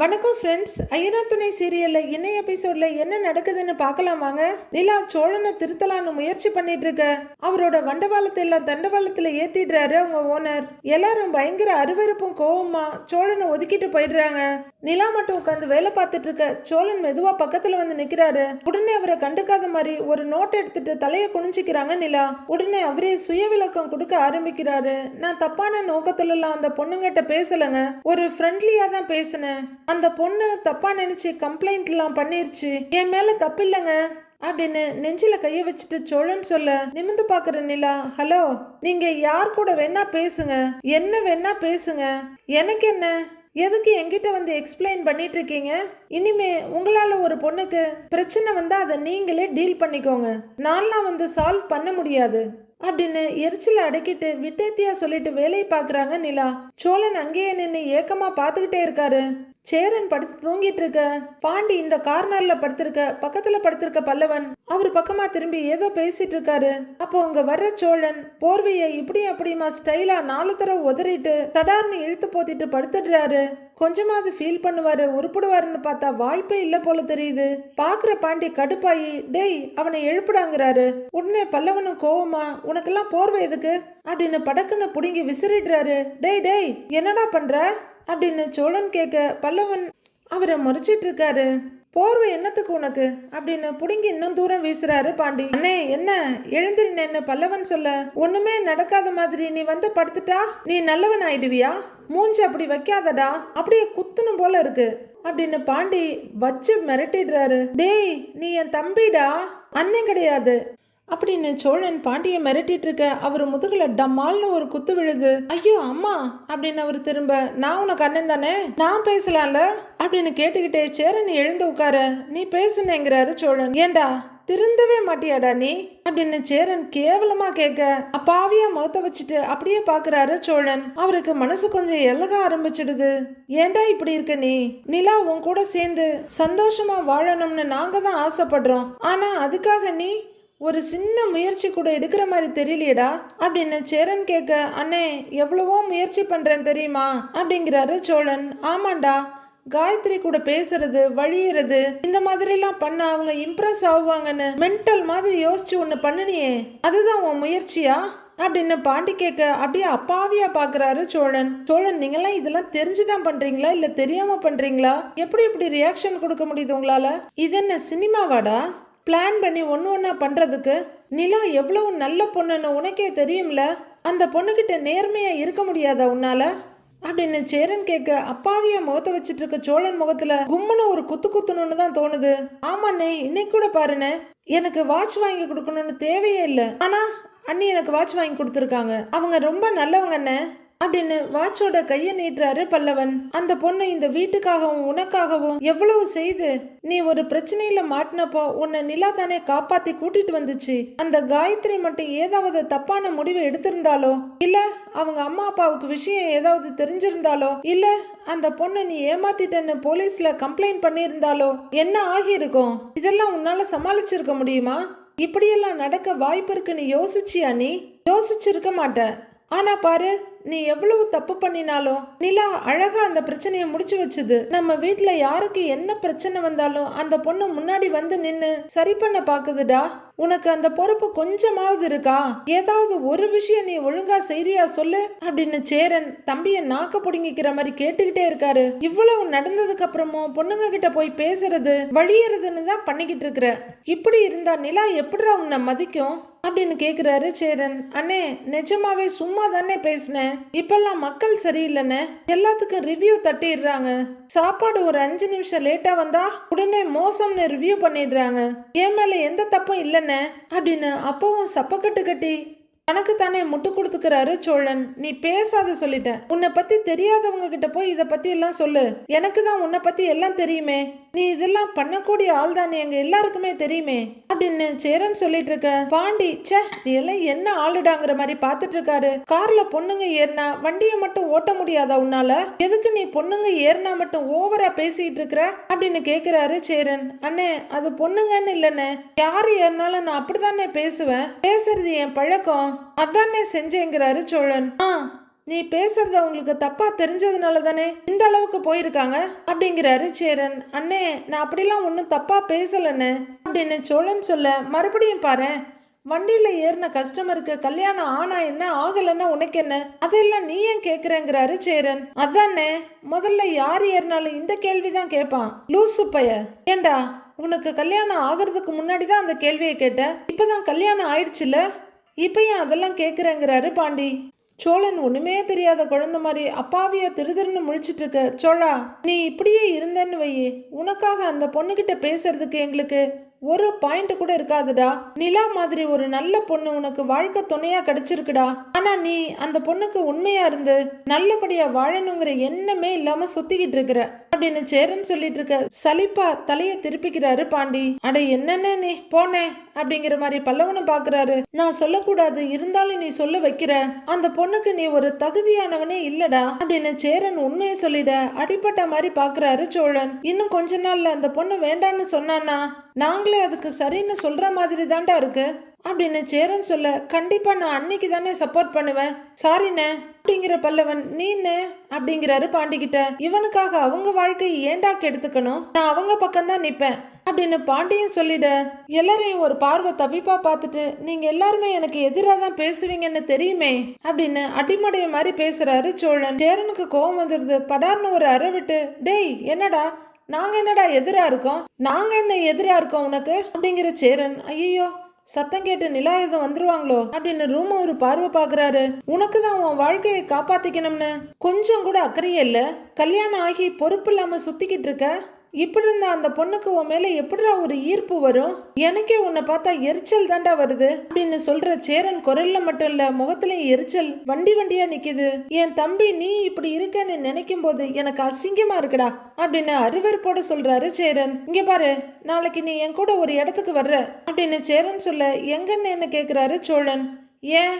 வணக்கம் ஃப்ரெண்ட்ஸ் ஐயனா துணை சீரியலில் இன்னைய எபிசோட்ல என்ன நடக்குதுன்னு பார்க்கலாம் வாங்க. நிலா சோழனை திருத்தலான்னு முயற்சி பண்ணிட்டு இருக்க. அவரோட வண்டவாளத்தை எல்லாம் தண்டவாளத்தில் ஏற்றிடுறாரு அவங்க ஓனர் எல்லாரும் பயங்கர அருவருப்பும் கோவமா சோழனை ஒதுக்கிட்டு போயிடுறாங்க. நிலா மட்டும் உட்காந்து வேலை பார்த்துட்டு இருக்க. சோழன் மெதுவாக பக்கத்தில் வந்து நிற்கிறாரு உடனே அவரை கண்டுக்காத மாதிரி ஒரு நோட் எடுத்துட்டு தலையை குனிஞ்சிக்கிறாங்க நிலா. உடனே அவரே சுய விளக்கம் கொடுக்க ஆரம்பிக்கிறாரு. நான் தப்பான நோக்கத்துலலாம் அந்த பொண்ணுங்கிட்ட பேசலைங்க. ஒரு ஃப்ரெண்ட்லியாக தான் பேசினேன். அந்த பொண்ணு தப்பா நினைச்சு கம்ப்ளைண்ட் எல்லாம் பண்ணிருச்சு. என் மேல தப்பு இல்லைங்க அப்படின்னு நெஞ்சில கைய வச்சுட்டு சோழன் சொல்ல நிமிந்து பாக்குற நிலா ஹலோ நீங்க யார் கூட வேணா பேசுங்க என்ன வேணா பேசுங்க எனக்கு என்ன எதுக்கு என்கிட்ட வந்து எக்ஸ்பிளைன் பண்ணிட்டு இருக்கீங்க? இனிமே உங்களால ஒரு பொண்ணுக்கு பிரச்சனை வந்தா அதை நீங்களே டீல் பண்ணிக்கோங்க நான்லாம் வந்து சால்வ் பண்ண முடியாது அப்படின்னு எரிச்சல அடக்கிட்டு விட்டேத்தியா சொல்லிட்டு வேலையை பாக்குறாங்க நிலா. சோழன் அங்கேயே நின்று ஏக்கமா பார்த்துக்கிட்டே இருக்காரு. சேரன் படுத்து தூங்கிட்டு இருக்க பாண்டி இந்த கார்னர்ல படுத்திருக்க பக்கத்துல படுத்திருக்க பல்லவன். அவர் பக்கமா திரும்பி ஏதோ பேசிட்டு இருக்காரு அப்போ அங்க வர்ற சோழன் போர்வையை இப்படி அப்படியுமா ஸ்டைலா நாலு தடவை உதறிட்டு தடார்னு இழுத்து போத்திட்டு படுத்துடுறாரு. கொஞ்சமாவது ஃபீல் பண்ணுவாரு உருப்பிடுவாருன்னு பார்த்தா வாய்ப்பே இல்லை போல தெரியுது. பாக்குற பாண்டி கடுப்பாயி டேய் அவனை எழுப்புடாங்கிறாரு. உடனே பல்லவனும் கோவமா உனக்கெல்லாம் போர்வை எதுக்கு? அப்படின்னு படக்குன்னு புடுங்கி விசிறிடுறாரு. டேய் டேய் என்னடா பண்ற? அப்படின்னு சோழன் கேட்க பல்லவன் அவரை முறைச்சிட்டு இருக்காரு. போர்வை என்னத்துக்கு உனக்கு? அப்படின்னு புடுங்கி இன்னும் தூரம் வீசுறாரு பாண்டி. அண்ணே என்ன? எழுந்திரினேன்னு பல்லவன் சொல்ல? ஒண்ணுமே நடக்காத மாதிரி நீ வந்து படுத்துட்டா? நீ நல்லவன் ஆயிடுவியா? மூஞ்சி அப்படி வைக்காதடா. அப்படியே குத்துணும் போல இருக்கு. அப்படின்னு பாண்டி வச்சு மிரட்டிடுறாரு. டேய் நீ என் தம்பிடா? அண்ணன் கிடையாது. அப்படின்னு சோழன் பாண்டிய மிரட்டிட்டு இருக்க அவர் முதுகுல டம்மால்னு ஒரு குத்து விழுது. ஐயோ அம்மா அப்படின்னு அவர் திரும்ப நான் உனக்கு அண்ணன் தானே? நான் பேசலாம்ல? அப்படின்னு கேட்டுக்கிட்டே சேரன் எழுந்து உட்கார நீ பேசுனேங்கிறாரு சோழன். ஏண்டா திருந்தவே மாட்டியாடா நீ? அப்படின்னு சேரன் கேவலமா கேட்க அப்பாவியா முகத்த வச்சுட்டு அப்படியே பாக்குறாரு சோழன். அவருக்கு மனசு கொஞ்சம் எழக ஆரம்பிச்சிடுது. ஏண்டா இப்படி இருக்க நீ? நிலா உன் கூட சேர்ந்து சந்தோஷமா வாழணும்னு நாங்க தான் ஆசைப்படுறோம். ஆனா அதுக்காக நீ ஒரு சின்ன முயற்சி கூட எடுக்கிற மாதிரி தெரியலையேடா? அப்படின்னு சேரன் கேட்க அண்ணே எவ்வளவோ முயற்சி பண்றேன் தெரியுமா? அப்படிங்கிறாரு சோழன். ஆமாண்டா காயத்ரி கூட பேசுறது வழியறது இந்த மாதிரிலாம் பண்ண அவங்க இம்ப்ரெஸ் ஆகுவாங்கன்னு மென்டல் மாதிரி யோசிச்சு ஒன்று பண்ணினியே. அதுதான் உன் முயற்சியா? அப்படின்னு பாண்டி கேட்க அப்படியே அப்பாவியா பாக்குறாரு சோழன். சோழன் நீங்கெல்லாம் இதெல்லாம் தெரிஞ்சுதான் பண்றீங்களா? இல்ல தெரியாம பண்றீங்களா? எப்படி எப்படி ரியாக்ஷன் கொடுக்க முடியுது உங்களால? இது என்ன சினிமாவாடா? பிளான் பண்ணி ஒன்று ஒன்றா பண்ணுறதுக்கு நிலா எவ்வளவு நல்ல பொண்ணுன்னு உனக்கே தெரியும்ல? அந்த பொண்ணுக்கிட்ட நேர்மையாக இருக்க முடியாதா உன்னால? அப்படின்னு சேரன் கேட்க அப்பாவியா முகத்தை வச்சுட்டு இருக்க சோழன் முகத்துல கும்முன்னு ஒரு குத்து குத்துணுன்னு தான் தோணுது. ஆமாண்ணே இன்னைக்கு கூட பாருண்ணே. எனக்கு வாட்ச் வாங்கி கொடுக்கணும்னு தேவையே இல்லை. ஆனா அண்ணி எனக்கு வாட்ச் வாங்கி கொடுத்துருக்காங்க. அவங்க ரொம்ப நல்லவங்கண்ணே அப்படின்னு வாட்சோட கையை நீட்டுறாரு பல்லவன். அந்த பொண்ணு இந்த வீட்டுக்காகவும் உனக்காகவும் எவ்வளவு செய்து நீ ஒரு பிரச்சனையில மாட்டினப்போ உன்னை நிலா தானே காப்பாத்தி கூட்டிட்டு வந்துச்சு. அந்த காயத்ரி மட்டும் ஏதாவது தப்பான முடிவு எடுத்திருந்தாலோ? இல்ல அவங்க அம்மா அப்பாவுக்கு விஷயம் ஏதாவது தெரிஞ்சிருந்தாலோ? இல்ல அந்த பொண்ணை நீ ஏமாத்திட்டன்னு போலீஸ்ல கம்ப்ளைண்ட் பண்ணியிருந்தாலோ? என்ன ஆகியிருக்கும்? இதெல்லாம் உன்னால சமாளிச்சிருக்க முடியுமா? இப்படியெல்லாம் நடக்க வாய்ப்பு இருக்குன்னு யோசிச்சியா நீ? யோசிச்சிருக்க மாட்டேன் ஆனா பாரு நீ எவ்வளவு தப்பு பண்ணினாலும் நிலா அழகா அந்த பிரச்சனையை முடிச்சு வச்சுது. நம்ம வீட்டுல யாருக்கு என்ன பிரச்சனை வந்தாலும் அந்த பொண்ணு முன்னாடி வந்து நின்னு சரி பண்ண பாக்குதுடா. உனக்கு அந்த பொறுப்பு கொஞ்சமாவது இருக்கா? ஏதாவது ஒரு விஷயம் நீ ஒழுங்கா செய்றியா சொல்லு அப்படின்னு சேரன் தம்பிய நாக்க புடுங்கிக்கிற மாதிரி கேட்டுக்கிட்டே இருக்காரு. இவ்வளவு நடந்ததுக்கு அப்புறமும் பொண்ணுங்க கிட்ட போய் பேசுறது வழியறதுன்னு தான் பண்ணிக்கிட்டு இருக்கிற. இப்படி இருந்தா நிலா எப்படிடா உன்னை மதிக்கும்? அப்படின்னு கேக்குறாரு சேரன். அண்ணே நிஜமாவே சும்மா தானே பேசினேன் இப்பெல்லாம் மக்கள் சரியில்லைன்னு எல்லாத்துக்கும் ரிவ்யூ தட்டிடுறாங்க. சாப்பாடு ஒரு அஞ்சு நிமிஷம் லேட்டா வந்தா உடனே மோசம்னு ரிவ்யூ பண்ணிடுறாங்க. என் மேல எந்த தப்பும் இல்லைன்னு அப்படின்னு அப்பவும் சப்பக்கட்டு கட்டி தனக்கு தானே முட்டு கொடுத்துக்கிறாரு சோழன். நீ பேசாத சொல்லிட்ட உன்னை பத்தி தெரியாதவங்க கிட்ட போய் இதை பத்தி எல்லாம் சொல்லு. எனக்கு தான் உன்னை பத்தி எல்லாம் தெரியுமே. நீ இதெல்லாம் பண்ணக்கூடிய ஆள் தானே? எங்க எல்லாருக்குமே தெரியுமே. அப்படின்னு சேரன் சொல்லிட்டு இருக்க. பாண்டி ச்சே நீ எல்லாம் என்ன ஆளுடாங்கிற மாதிரி பாத்துட்டு இருக்காரு. கார்ல பொண்ணுங்க ஏறினா வண்டியை மட்டும் ஓட்ட முடியாதா உன்னால? எதுக்கு நீ பொண்ணுங்க ஏறினா மட்டும் ஓவரா பேசிட்டு இருக்கிற? அப்படின்னு கேக்குறாரு சேரன். அண்ணே அது பொண்ணுங்கன்னு இல்லைண்ணே. யாரு ஏறினாலும் நான் அப்படித்தானே பேசுவேன்? பேசுறது என் பழக்கம். அதானே செஞ்சேங்கிறாரு சோழன். ஆ நீ பேசுறது அவங்களுக்கு தப்பா தெரிஞ்சதுனால தானே இந்த அளவுக்கு போயிருக்காங்க? அப்படிங்கிறாரு சேரன். அண்ணே நான் அப்படிலாம் ஒன்றும் தப்பா பேசலண்ணே. அப்படின்னு சோழன் சொல்ல மறுபடியும் பாரு. வண்டியில் ஏறின கஸ்டமருக்கு கல்யாணம் ஆனா என்ன ஆகலைன்னா உனக்கு என்ன அதெல்லாம் நீ ஏன் கேட்குறேங்கிறாரு சேரன். அதானே முதல்ல யார் ஏறினாலும் இந்த கேள்விதான் கேட்பான் லூசு பைய. ஏண்டா உனக்கு கல்யாணம் ஆகிறதுக்கு முன்னாடி தான் அந்த கேள்வியை கேட்டேன் இப்போதான் கல்யாணம் ஆயிடுச்சுல? இப்போ ஏன் அதெல்லாம் கேட்குறேங்கிறாரு பாண்டி. சோழன் ஒன்றுமே தெரியாத குழந்தை மாதிரி அப்பாவியா திருதிருன்னு முழிச்சிட்டு இருக்க சோழா நீ இப்படியே இருந்தேன்னு வையே. உனக்காக அந்த பொண்ணுகிட்ட பேசுறதுக்கு எங்களுக்கு ஒரு பாயிண்ட் கூட இருக்காதுடா. நிலா மாதிரி ஒரு நல்ல பொண்ணு உனக்கு வாழ்க்கை துணையா கிடைச்சிருக்குடா. ஆனா நீ அந்த பொண்ணுக்கு உண்மையா இருந்து நல்லபடியா வாழணுங்கிற எண்ணமே இல்லாம சுத்திக்கிட்டு இருக்கிற. அப்படின்னு சேரன் சொல்லிட்டு இருக்க சலிப்பா தலைய திருப்பிக்கிறாரு பாண்டி. அட என்னென்ன நீ? போனே அப்படிங்கிற மாதிரி பல்லவனும் பாக்குறாரு. நான் சொல்லக்கூடாது இருந்தாலும் நீ சொல்ல வைக்கிற. அந்த பொண்ணுக்கு நீ ஒரு தகுதியானவனே இல்லடா அப்படின்னு சேரன் உண்மையை சொல்லிட அடிப்பட்ட மாதிரி பாக்குறாரு சோழன். இன்னும் கொஞ்ச நாள்ல அந்த பொண்ணு வேண்டான்னு சொன்னானா நாங்களே அதுக்கு சரின்னு சொல்ற மாதிரி தான்டா இருக்கு. அப்படின்னு சேரன் சொல்ல கண்டிப்பா நான் அன்னைக்கு தானே சப்போர்ட் பண்ணுவேன். சாரிண்ணே அப்படிங்கிற பல்லவன் நீன்னு அப்படிங்கிறாரு பாண்டிகிட்ட இவனுக்காக அவங்க வாழ்க்கையை ஏண்டா கெடுத்துக்கணும்? நான் அவங்க பக்கம் தான் நிப்பேன். அப்படின்னு பாண்டியும் சொல்லிட எல்லாரையும் ஒரு பார்வை தவிப்பா பார்த்துட்டு நீங்க எல்லாருமே எனக்கு எதிராக தான் பேசுவீங்கன்னு தெரியுமே? அப்படின்னு அடிமடைய மாதிரி பேசுறாரு சோழன். சேரனுக்கு கோவம் வந்துருது. படார்னு ஒரு அறை விட்டு டேய் என்னடா? நாங்க என்னடா எதிரா இருக்கோம்? நாங்க என்ன எதிரா இருக்கோம் உனக்கு? அப்படிங்கிற சேரன் ஐயோ சத்தம் கேட்டு நிலாயுதம் வந்துருவாங்களோ? அப்படின்னு ரூம் ஒரு பார்வை பாக்குறாரு உனக்கு தான் உன் வாழ்க்கையை காப்பாத்திக்கணும்னு? கொஞ்சம் கூட அக்கறையே இல்ல? கல்யாணம் ஆகி பொறுப்பு இல்லாம சுத்திக்கிட்டு இருக்க? இப்படி இருந்த அந்த பொண்ணுக்கு உன் மேல எப்படிடா ஒரு ஈர்ப்பு வரும்? எனக்கே உன்னை பார்த்தா எரிச்சல் தாண்டா வருது. அப்படின்னு சொல்ற சேரன் குரல்ல மட்டும் இல்ல முகத்துலயும் எரிச்சல் வண்டி வண்டியா நிக்குது. என் தம்பி நீ இப்படி இருக்கன்னு நினைக்கும் போது எனக்கு அசிங்கமா இருக்குடா அப்படின்னு அருவருப்போட சொல்றாரு சேரன். இங்க பாரு நாளைக்கு நீ என் கூட ஒரு இடத்துக்கு வர்ற அப்படின்னு சேரன் சொல்ல எங்கன்னு என்ன கேக்குறாரு சோழன். ஏன்?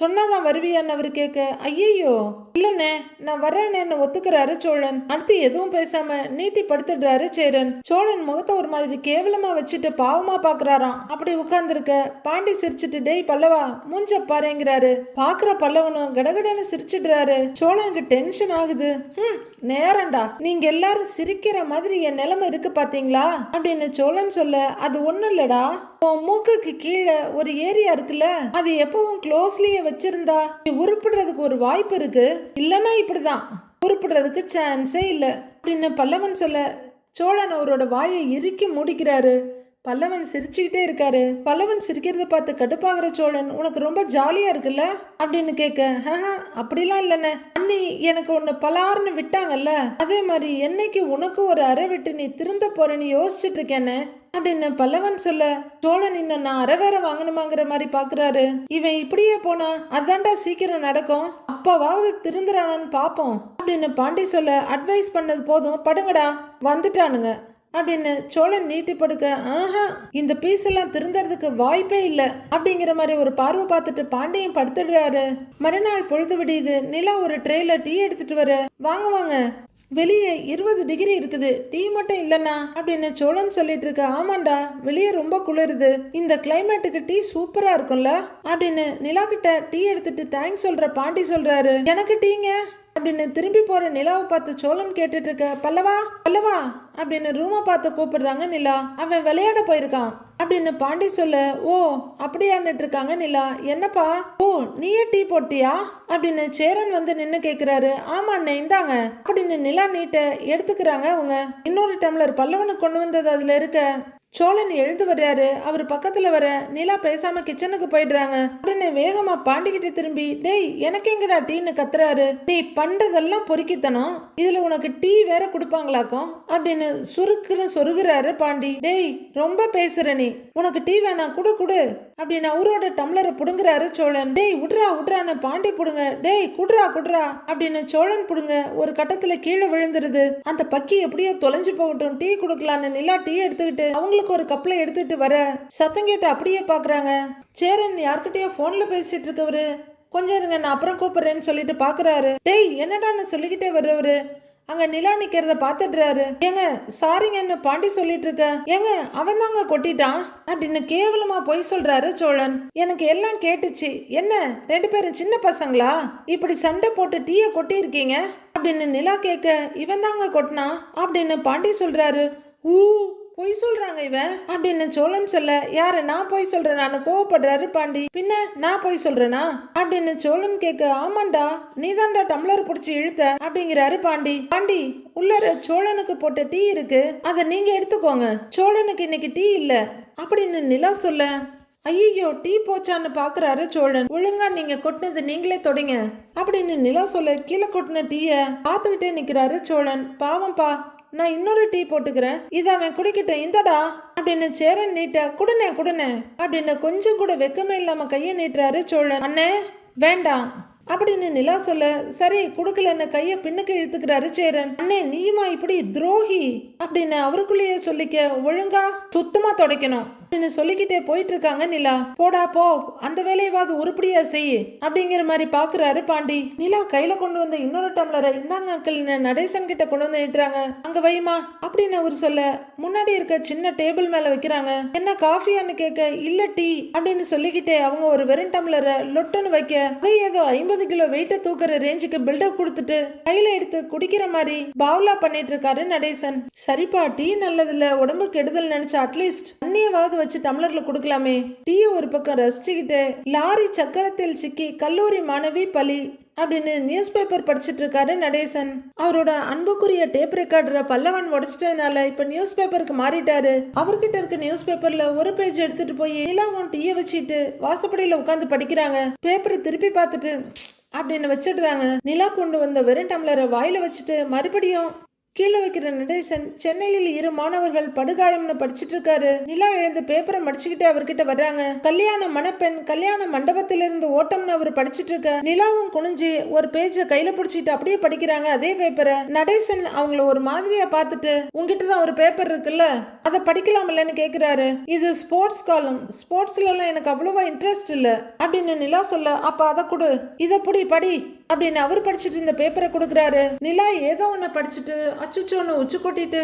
சொன்னாதான் வருவியான்னு அவர் கேட்க ஐயையோ இல்லண்ணே நான் வரேனேன்னு ஒத்துக்கிறாரு சோழன். அடுத்து எதுவும் பேசாம நீட்டி படுத்துடுறாரு சேரன். சோழன் முகத்தை ஒரு மாதிரி கேவலமா வச்சுட்டு பாவமா பாக்குறாராம். அப்படி உட்கார்ந்துருக்க பாண்டி சிரிச்சிட்டு டேய் பல்லவா மூஞ்ச பாருங்கிறாரு. பாக்குற பல்லவனும் கடகடன்னு சிரிச்சிடுறாரு. சோழனுக்கு டென்ஷன் ஆகுது. ம் நேரம்டா. நீங்க எல்லாரும் சிரிக்கிற மாதிரி என் நிலைமை இருக்கு பாத்தீங்களா? அப்படின்னு சோழன் சொல்ல அது ஒன்றும் இல்லடா. உன் மூக்குக்கு கீழே ஒரு ஏரியா இருக்குல்ல அது எப்பவும் க்ளோஸ்லயே வச்சிருந்தா நீ உருப்பிடுறதுக்கு ஒரு வாய்ப்பு இருக்கு? இல்லைன்னா இப்படிதான். உருப்பிடுறதுக்கு சான்ஸே இல்லை. அப்படின்னு பல்லவன் சொல்ல சோழன் அவரோட வாயை இறுக்கி மூடிக்கிறாரு. பல்லவன் சிரிச்சுக்கிட்டே இருக்காரு. பல்லவன் சிரிக்கிறத பார்த்து கடுப்பாகிற சோழன் உனக்கு ரொம்ப ஜாலியா இருக்குல்ல? அப்படின்னு கேட்க "ஆஹா, அப்படிலாம் இல்லைண்ணே. அண்ணி எனக்கு ஒன்று பலார்னு விட்டாங்கல்ல. அதே மாதிரி என்னைக்கு உனக்கு ஒரு அறை விட்டு நீ திருந்த போறேன்னு யோசிச்சுட்டு இருக்கேன்னு அப்படின்னு பல்லவன் சொல்ல சோழன் இன்னும் நான் அரை வேற வாங்கணுமாங்கிற மாதிரி பாக்குறாரு. இவன் இப்படியே போனா அதான்டா சீக்கிரம் நடக்கும். அப்பாவாவது திருந்துறானான்னு பாப்போம். அப்படின்னு பாண்டி சொல்ல அட்வைஸ் பண்ணது போதும் படுங்கடா. வந்துட்டானுங்க. அப்படின்னு சோழன் நீட்டி படுக்க ஆஹா இந்த பீஸ் எல்லாம் திருந்தறதுக்கு வாய்ப்பே இல்லை. அப்படிங்கிற மாதிரி ஒரு பார்வை பார்த்துட்டு பாண்டியன் படுத்துடுறாரு. மறுநாள் பொழுது விடியுது. நிலா ஒரு ட்ரேல டீ எடுத்துட்டு வர வாங்க வாங்க. வெளியே இருபது டிகிரி இருக்குது. டீ மட்டும் இல்லைண்ணா அப்படின்னு சோழன் சொல்லிட்டு இருக்க ஆமாண்டா வெளியே ரொம்ப குளிருது. இந்த கிளைமேட்டுக்கு டீ சூப்பரா இருக்கும்ல அப்படின்னு நிலா கிட்ட டீ எடுத்துட்டு தேங்க்ஸ் சொல்ற பாண்டி சொல்றாரு. எனக்கு டீங்க அப்படின்னு திரும்பி போற நிலாவை பார்த்து சோழன் கேட்டுட்டு இருக்க பல்லவா பல்லவா அப்படின்னு ரூமை பார்த்து கூப்பிடுறாங்க நிலா. அவன் விளையாட போயிருக்கான். அப்படின்னு பாண்டி சொல்ல ஓ அப்படியான்னுட்டு இருக்காங்க நிலா. என்னப்பா? ஓ நீயே டீ போட்டியா? அப்படின்னு சேரன் வந்து நின்று கேட்குறாரு ஆமா அண்ணே இந்தாங்க. அப்படின்னு நிலா நீட்ட எடுத்துக்கிறாங்க அவங்க. இன்னொரு டம்ளர் பல்லவனுக்கு கொண்டு வந்தது அதுல இருக்க சோழன் எழுந்து வர்றாரு. அவர் பக்கத்தில் வர நிலா பேசாம கிச்சனுக்கு போயிடுறாங்க. உடனே வேகமா பாண்டிக்கிட்ட திரும்பி டேய் எனக்கு எங்கடா டீன்னு கத்துறாரு? நீ பண்றதெல்லாம் பொறுக்கித்தனம். இதுல உனக்கு டீ வேற கொடுப்பாங்களாக்கும்? அப்படின்னு சுருக்குன்னு சொருகுறாரு பாண்டி. டேய் ரொம்ப பேசுற நீ. உனக்கு டீ வேணாம் குடு குடு. அப்படின்னு அவரோட டம்ளரை புடுங்குறாரு சோழன். டேய் விட்றா உட்ரான்னு பாண்டி புடுங்க. டேய் குடுறா குடுறா. அப்படின்னு சோழன் புடுங்க ஒரு கட்டத்துல கீழே விழுந்துருது. அந்த பக்கி எப்படியோ தொலைஞ்சு போகட்டும். டீ கொடுக்கலான்னு நிலா டீ எடுத்துக்கிட்டு அவங்களுக்கு ஒரு கப்பில் எடுத்துட்டு வர. சத்தம் கேட்டு அப்படியே பார்க்குறாங்க சேரன் யார்கிட்டயோ ஃபோனில் பேசிட்டு இருக்கவரு. கொஞ்சம் இருங்க நான் அப்புறம் கூப்பிட்றேன்னு சொல்லிட்டு பார்க்குறாரு டேய் என்னடான்னு சொல்லிக்கிட்டே வர்றவரு. அங்க நிலா நிக்கிறத பாத்துடுறாரு ஏங்க சாரிங்கன்னு பாண்டி சொல்லிட்டு இருக்க? ஏங்க அவன் தாங்க கொட்டிட்டான்? அப்படின்னு கேவலமா பொய் சொல்றாரு சோழன். எனக்கு எல்லாம் கேட்டுச்சு. என்ன ரெண்டு பேரும் சின்ன பசங்களா? இப்படி சண்டை போட்டு டீயை கொட்டி இருக்கீங்க அப்படின்னு நிலா கேட்க இவன் தாங்க கொட்டினா அப்படின்னு பாண்டி சொல்றாரு. ஊ பொய் சொல்றாங்க இவன் அப்படின்னு சோழன் சொல்ல யாரு நான் பொய் சொல்றேன்? நான் கோவப்படுறாரு பாண்டி. பின்ன நான் பொய் சொல்றேனா? அப்படின்னு சோழன் கேட்க ஆமாண்டா நீதான்டா டம்ளர் பிடிச்சி இழுத்த? அப்படிங்கிறாரு பாண்டி. பாண்டி உள்ளர சோழனுக்கு போட்ட டீ இருக்கு. அதை நீங்க எடுத்துக்கோங்க. சோழனுக்கு இன்னைக்கு டீ இல்ல. அப்படின்னு நிலா சொல்ல ஐயோ டீ போச்சான்னு பாக்குறாரு சோழன். ஒழுங்கா நீங்க கொட்டினது நீங்களே தொடங்க. அப்படின்னு நிலா சொல்ல கீழே கொட்டின டீய பார்த்துக்கிட்டே நிக்கிறாரு சோழன். பாவம்பா நான் இன்னொரு டீ போட்டுக்கிறேன். இதை அவன் குடிக்கிட்டேன் இந்தடா. அப்படின்னு சேரன் நீட்ட குடுனே குடுனே. அப்படின்னு கொஞ்சம் கூட வெக்கமே இல்லாம கையை நீட்டுறாரு சோழன். அண்ணே வேண்டாம். அப்படின்னு நிலா சொல்ல சரி கொடுக்கலன்னு கைய பின்னுக்கு இழுத்துக்கிறாரு சேரன். அண்ணே நீயுமா இப்படி துரோகி? அப்படின்னு அவருக்குள்ளேயே சொல்லிக்க ஒழுங்கா சுத்தமா துடைக்கணும். அப்படின்னு சொல்லிக்கிட்டே போயிட்டு இருக்காங்க நிலா. போடா போ. அந்த வேலையவாது உருப்படியா செய் அப்படிங்கிற மாதிரி பாக்குறாரு பாண்டி. நிலா கையில கொண்டு வந்த இன்னொரு டம்ளரை இந்தாங்க அங்கிள் நடேசன் கிட்ட கொண்டு வந்து நிட்டுறாங்க அங்க வைமா அப்படின்னு அவர் சொல்ல. முன்னாடி இருக்க சின்ன டேபிள் மேல வைக்கிறாங்க. என்ன காஃபியான்னு கேட்க இல்ல டீ அப்படின்னு சொல்லிக்கிட்டே அவங்க ஒரு வெறும் டம்ளரை லொட்டுன்னு வைக்க அதை ஏதோ ஐம்பது கிலோ வெயிட்ட தூக்குற ரேஞ்சுக்கு பில்டப் கொடுத்துட்டு கையில எடுத்து குடிக்கிற மாதிரி பாவ்லா பண்ணிட்டு இருக்காரு நடேசன். சரிப்பா டீ நல்லதுல உடம்பு கெடுதல் நினைச்சு அட்லீஸ்ட் தண்ணியவாவது வச்சு டம்ளர்ல கொடுக்கலாமே. டீ ஒரு பக்கம் ரசிச்சுக்கிட்டு லாரி சக்கரத்தில் சிக்கி கல்லூரி மாணவி பலி. அப்படின்னு நியூஸ் பேப்பர் படிச்சுட்டு இருக்காரு நடேசன். அவரோட அன்புக்குரிய டேப் ரெக்கார்டரை பல்லவன் உடைச்சிட்டதுனால இப்ப நியூஸ் பேப்பருக்கு மாறிட்டாரு. அவர்கிட்ட இருக்க நியூஸ் பேப்பர்ல ஒரு பேஜ் எடுத்துட்டு போய் நிலாவும் டீயை வச்சுட்டு வாசப்படியில உட்காந்து படிக்கிறாங்க. பேப்பரை திருப்பி பார்த்துட்டு அப்படின்னு வச்சிடுறாங்க. நிலா கொண்டு வந்த வெறும் டம்ளரை வாயில வச்சுட்டு மறுபடியும் கீழே வைக்கிற நடேசன் சென்னையில் இரு மாணவர்கள் படுகாயம்னு படிச்சுட்டு இருக்காரு நிலா எழுந்து பேப்பரை மடிச்சுக்கிட்டு அவர்கிட்ட வர்றாங்க. கல்யாண மணப்பெண் கல்யாண மண்டபத்திலிருந்து ஓட்டம்னு அவர் படிச்சுட்டு இருக்க நிலாவும் குனிஞ்சு ஒரு பேஜை கையில பிடிச்சிட்டு அப்படியே படிக்கிறாங்க அதே பேப்பரை நடேசன் அவங்கள ஒரு மாதிரியா பார்த்துட்டு உங்ககிட்ட தான் ஒரு பேப்பர் இருக்குல்ல அதை படிக்கலாம்லன்னு கேக்குறாரு. இது ஸ்போர்ட்ஸ் காலம் ஸ்போர்ட்ஸ்ல எல்லாம் எனக்கு அவ்வளவா இன்ட்ரெஸ்ட் இல்ல. அப்படின்னு நிலா சொல்ல அப்ப அதை கொடு. இதை புடி படி. அப்படின்னு அவர் படிச்சிட்டு இருந்த பேப்பரை கொடுக்குறாரு. நிலா ஏதோ ஒன்று படிச்சுட்டு அச்சுச்சோன்னு உச்சி கொட்டிட்டு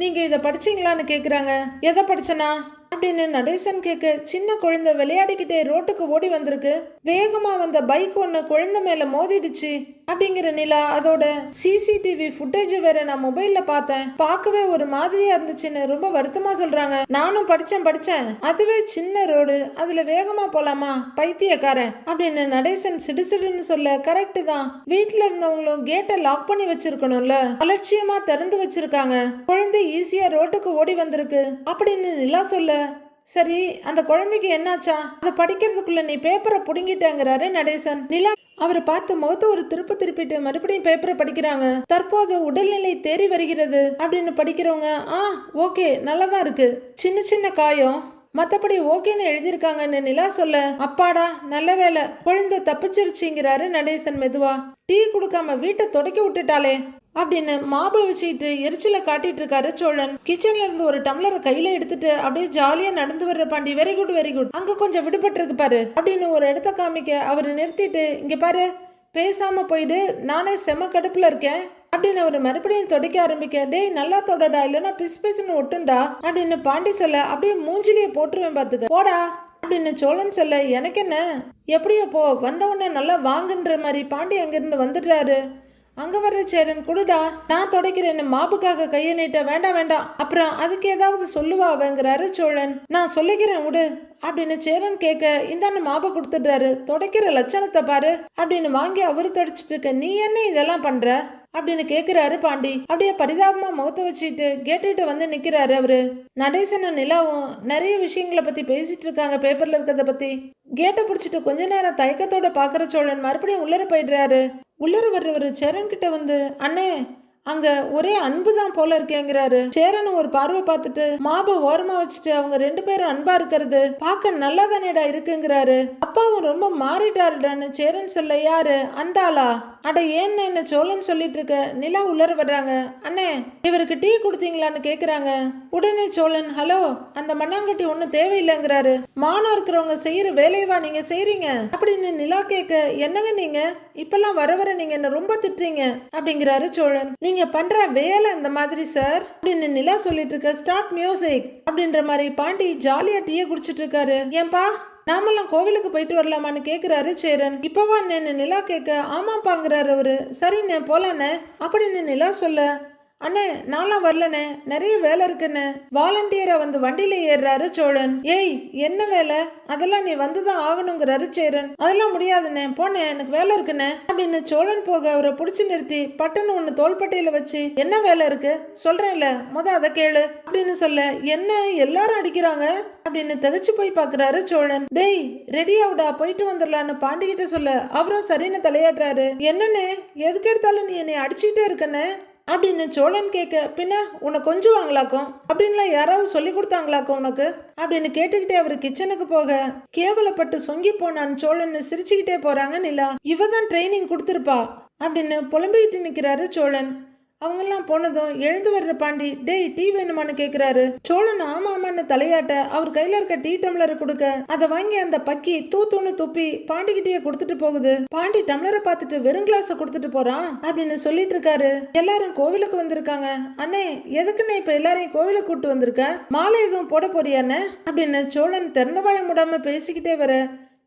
நீங்கள் இதை படிச்சிங்களான்னு கேட்குறாங்க எதை படிச்சனா? அப்படின்னு நடேசன் கேட்க சின்ன குழந்தை விளையாடிக்கிட்டே ரோட்டுக்கு ஓடி வந்திருக்கு. வேகமா வந்த பைக் ஒன்று குழந்தை மேல மோதிடுச்சு அப்படிங்கிற நிலா அதோட சிசிடிவி ஃபுட்டேஜ் வேற நான் மொபைல்ல பார்த்தேன். பார்க்கவே ஒரு மாதிரியா இருந்துச்சுன்னு ரொம்ப வருத்தமா சொல்றாங்க. நானும் படிச்சேன் படிச்சேன். அதுவே சின்ன ரோடு அதுல வேகமா போலாமா? பைத்தியக்காரன் அப்படின்னு நடேசன் சிடுசிடுன்னு சொல்ல கரெக்ட் தான். வீட்டுல இருந்தவங்களும் கேட்டை லாக் பண்ணி வச்சிருக்கணும்ல. அலட்சியமா திறந்து வச்சிருக்காங்க. குழந்தை ஈஸியா ரோட்டுக்கு ஓடி வந்திருக்கு அப்படின்னு நிலா சொல்ல சரி அந்த குழந்தைக்கு என்னாச்சா? அதை படிக்கிறதுக்குள்ள நீ பேப்பரை புடுங்கிட்டேங்கிறாரு நடேசன். நிலா அவரை பார்த்து முகத்தை ஒரு திருப்ப திருப்பிட்டு மறுபடியும் பேப்பரை படிக்கிறாங்க. தற்போது உடல்நிலை தேறி வருகிறது அப்படின்னு படிக்கிறவங்க ஆ ஓகே நல்லதா இருக்கு. சின்ன சின்ன காயம். மற்றபடி ஓகேன்னு எழுதியிருக்காங்கன்னு நிலா சொல்ல அப்பாடா நல்ல வேலை. குழந்தை தப்பிச்சிருச்சுங்கிறாரு நடேசன் மெதுவா. டீ கொடுக்காம வீட்டை தொடக்கி விட்டுட்டாளே. அப்படின்னு மாபை வச்சுக்கிட்டு எரிச்சலை காட்டிட்டு இருக்காரு சோழன். கிச்சன்ல இருந்து ஒரு டம்ளரை கையில எடுத்துட்டு அப்படியே ஜாலியா நடந்து வர்ற Pandi very good very good அங்க கொஞ்சம் விடுபட்டு இருக்கு பாரு அப்படின்னு ஒரு இடத்த காமிக்க அவர் நிறுத்திட்டு இங்க பாரு பேசாம போயிடு நானே செம கடுப்புல இருக்கேன் அப்படின்னு அவர் மறுபடியும் தொடக்க ஆரம்பிக்க டேய் நல்லா தொடடா இல்லைன்னா பிசு பிசுன்னு ஒட்டுண்டா அப்படின்னு பாண்டி சொல்ல அப்படியே மூஞ்சிலேயே போட்டுருவேன் பாத்துக்க போடா அப்படின்னு சோழன் சொல்ல எனக்கு என்ன எப்படியோ போ வந்தவொடனே நல்லா வாங்குன்ற மாதிரி பாண்டி அங்கிருந்து வந்துடுறாரு. அங்கே வர்ற சேரன் குடுடா நான் தொடக்கிறேன்னு மாப்புக்காக கையை நீட்ட வேண்டாம் வேண்டாம். அப்புறம் அதுக்கு ஏதாவது சொல்லுவா அவங்கிறாரு சோழன். நான் சொல்லிக்கிறேன் விடு அப்படின்னு சேரன் கேட்க இந்தாண்டு மாப்பை கொடுத்துடுறாரு. தொடக்கிற லட்சணத்தை பாரு அப்படின்னு வாங்கி அவரு தொடச்சிட்டு இருக்க நீ என்ன இதெல்லாம் பண்ற? அப்படின்னு கேட்குறாரு பாண்டி. அப்படியே பரிதாபமா முகத்தை வச்சுட்டு கேட்டுட்டு வந்து நிக்கிறாரு அவரு. நடேசனும் நிலாவும் நிறைய விஷயங்களை பத்தி பேசிட்டு இருக்காங்க பேப்பர்ல இருக்கிறத பத்தி. கேட்டை பிடிச்சிட்டு கொஞ்ச நேரம் தயக்கத்தோட பாக்குற சோழன் மறுபடியும் உள்ளர போயிடுறாரு. உள்ளர வர்றவர் சேரன்கிட்ட வந்து அண்ணே அங்க ஒரே அன்பு தான் போல இருக்கேங்கிறாரு. சேரன் ஒரு பார்வை பார்த்துட்டு மாப ஓரமா வச்சுட்டு அவங்க ரெண்டு பேரும் அன்பா இருக்கிறது பார்க்க நல்லா தானேடா இருக்குங்கிறாரு. அப்பாவும் ரொம்ப மாறிட்டாருடான்னு சேரன் சொல்ல யாரு? அந்தாளா அட ஏன்னு என்ன சோழன் சொல்லிட்டு இருக்க? நிலா உள்ளர வர்றாங்க. அண்ணே இவருக்கு டீ கொடுத்தீங்களான்னு கேக்குறாங்க. உடனே சோழன் ஹலோ அந்த மண்ணாங்கட்டி ஒன்றும் தேவையில்லைங்கிறாரு. மானம் இருக்கிறவங்க செய்யற வேலையவா நீங்க செய்றீங்க? அப்படின்னு நிலா கேட்க என்னங்க நீங்க? இப்பெல்லாம் வர வர நீங்க என்ன ரொம்ப திட்டுறீங்க? அப்படிங்கிறாரு சோழன். நீங்க பண்ற வேலை அந்த மாதிரி சார். அப்படின்னு நிலா சொல்லிட்டு இருக்க ஸ்டார்ட் மியூசிக். அப்படின்ற மாதிரி பாண்டி ஜாலியா டீயை குடிச்சிட்டு இருக்காரு. ஏன்பா நாமெல்லாம் கோவிலுக்கு போயிட்டு வரலாமான்னு கேட்குறாரு சேரன். இப்போவா நின்று நிலா கேட்க ஆமாப்பாங்கிறாரு அவரு. சரிண்ணே போலாண்ணே. அப்படின்னு நிலா சொல்ல அண்ணே நான்லாம் வரலண்ணே. நிறைய வேலை இருக்குண்ணே. வாலண்டியரா வந்து வண்டியில ஏறுறாரு சோழன். ஏய் என்ன வேலை? அதெல்லாம் நீ வந்துதான் ஆகணுங்கிறாரு சேரன். அதெல்லாம் முடியாதுண்ணே. போனே எனக்கு வேலை இருக்குண்ணே. அப்படின்னு சோழன் போக அவரை பிடிச்சி நிறுத்தி பட்டன்னு ஒண்ணு தோள்பட்டையில வச்சு என்ன வேலை இருக்கு? சொல்றேன்ல. முத அதை கேளு. அப்படின்னு சொல்ல என்ன? எல்லாரும் அடிக்கிறாங்க? அப்படின்னு தகச்சு போய் பாக்குறாரு சோழன். டேய் ரெடி ஆகுடா. போயிட்டு வந்துடலான்னு பாண்டிகிட்ட சொல்ல அவரும் சரின்னு தலையாடுறாரு என்னண்ணே? எதுக்கு எடுத்தாலும் நீ என்னை அடிச்சுக்கிட்டே இருக்கண்ணே? அப்படின்னு சோழன் கேட்க பின்ன உன்னை கொஞ்சம் வாங்கலாக்கும் அப்படின்லாம் யாராவது சொல்லி கொடுத்தாங்களாக்கும் உனக்கு? அப்படின்னு கேட்டுக்கிட்டே அவர் கிச்சனுக்கு போக கேவலப்பட்டு சொங்கி போனான் சோழன் சிரிச்சுக்கிட்டே போறாங்க நிலா. இவ தான் ட்ரைனிங் கொடுத்துருப்பா அப்படின்னு புலம்பிக்கிட்டு நிற்கிறாரு சோழன். அவங்கெல்லாம் போனதும் எழுந்து வர்ற பாண்டி டேய் டீ வேணுமான்னு கேக்குறாரு. சோழன் ஆமா ஆமான்னு தலையாட்ட அவர் கையில இருக்க டீ டம்ளரை கொடுக்க. அதை வாங்கி அந்த பக்கி தூத்துன்னு துப்பி பாண்டிக்கிட்டே கொடுத்துட்டு போகுது. பாண்டி டம்ளரை பார்த்துட்டு வெறும் கிளாஸ கொடுத்துட்டு போறான் அப்படின்னு சொல்லிட்டு இருக்காரு. எல்லாரும் கோவிலுக்கு வந்திருக்காங்க. அண்ணே எதுக்குண்ணே இப்ப எல்லாரையும் கோவிலுக்கு கூட்டு வந்திருக்க? மாலை எதுவும் போட போறியாண்ணே அப்படின்னு சோழன் திறந்த வாய விடாம பேசிக்கிட்டே வர